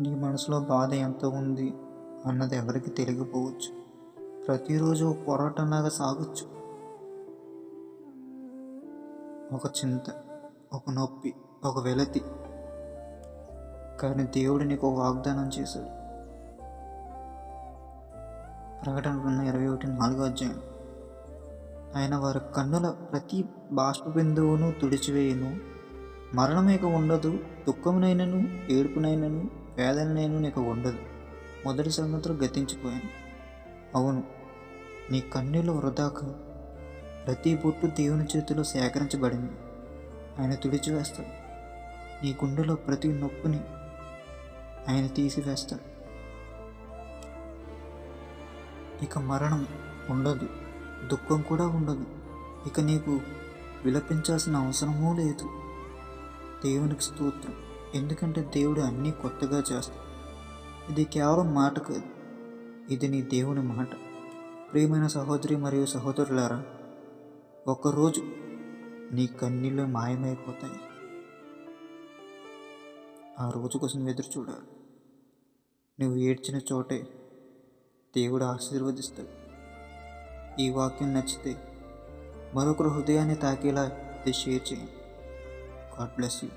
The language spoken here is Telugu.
నీ మనసులో బాధ ఎంత ఉంది అన్నది ఎవరికి తెలియకపోవచ్చు. ప్రతిరోజు ఒక పోరాటంలాగా సాగొచ్చు. ఒక చింత ఒక నొప్పి ఒక వెలతి. కానీ దేవుడు నీకు ఒక వాగ్దానం చేశాడు. ప్రకటన గ్రంథం ఇరవై ఒకటి నాలుగో అధ్యాయం. ఆయన వారి కన్నుల ప్రతి బాష్ప బిందువును తుడిచివేయను. మరణమేక ఉండదు దుఃఖమునైనను ఏడుపునైనను వేదన నేను నీకు ఉండదు. మొదటి సంగతులు గతించిపోయాను. అవును నీ కన్నీళ్ళు వృధాక ప్రతి బొట్టు దేవుని చేతిలో సేకరించబడింది. ఆయన తుడిచివేస్తాడు. నీ గుండెలో ప్రతి నొప్పిని ఆయన తీసివేస్తాడు. ఇక మరణం ఉండదు దుఃఖం కూడా ఉండదు. ఇక నీకు విలపించాల్సిన అవసరమూ లేదు. దేవునికి స్తోత్రం. ఎందుకంటే దేవుడు అన్నీ కొత్తగా చేస్తాడు. ఇది కేవలం మాట కాదు. ఇది నీ దేవుని మాట. ప్రియమైన సహోదరి మరియు సహోదరులారా ఒకరోజు నీ కన్నీళ్ళు మాయమైపోతాయి. ఆ రోజు కోసం ఎదురు చూడాలి. నువ్వు ఏడ్చిన చోటే దేవుడు ఆశీర్వదిస్తాడు. ఈ వాక్యం నచ్చితే మరొకరు హృదయాన్ని తాకేలా ఇది షేర్ చేయండి. God bless you.